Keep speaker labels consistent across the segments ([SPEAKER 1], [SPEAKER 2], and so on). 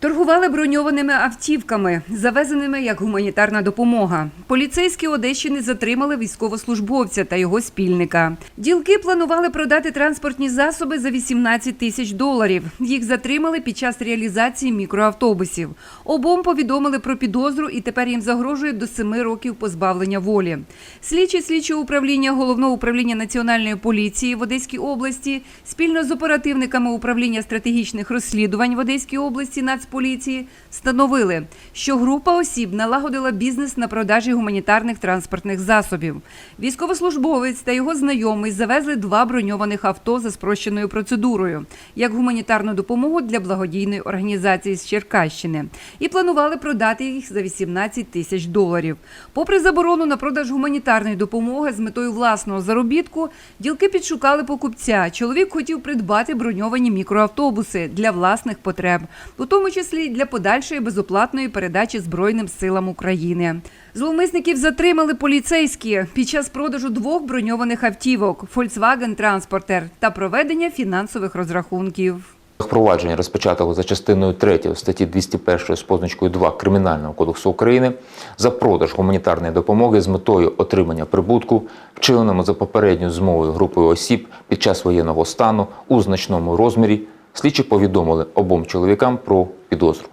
[SPEAKER 1] Торгували броньованими автівками, завезеними як гуманітарна допомога. Поліцейські Одещини затримали військовослужбовця та його спільника. Ділки планували продати транспортні засоби за 18 тисяч доларів. Їх затримали під час реалізації мікроавтобусів. Обом повідомили про підозру і тепер їм загрожує до 7 років позбавлення волі. Слідчі слідчого управління головного управління національної поліції в Одеській області спільно з оперативниками управління стратегічних розслідувань в Одеській області Нацполіції встановили, що група осіб налагодила бізнес на продажі гуманітарних транспортних засобів. Військовослужбовець та його знайомий завезли два броньованих авто за спрощеною процедурою як гуманітарну допомогу для благодійної організації з Черкащини і планували продати їх за 18 тисяч доларів. Попри заборону на продаж гуманітарної допомоги з метою власного заробітку, ділки підшукали покупця. Чоловік хотів придбати броньовані мікроавтобуси для власних потреб, у тому числі для подальшої безоплатної передачі Збройним силам України. Зловмисників затримали поліцейські під час продажу двох броньованих автівок Volkswagen Transporter та проведення фінансових розрахунків.
[SPEAKER 2] Провадження розпочатого за частиною 3 статті 201 з позначкою 2 Кримінального кодексу України за продаж гуманітарної допомоги з метою отримання прибутку, вчиненому за попередньою змовою групою осіб під час воєнного стану у значному розмірі, слідчі повідомили обом чоловікам про підозру.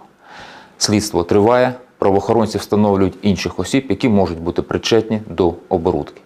[SPEAKER 2] Слідство триває, правоохоронці встановлюють інших осіб, які можуть бути причетні до оборудки.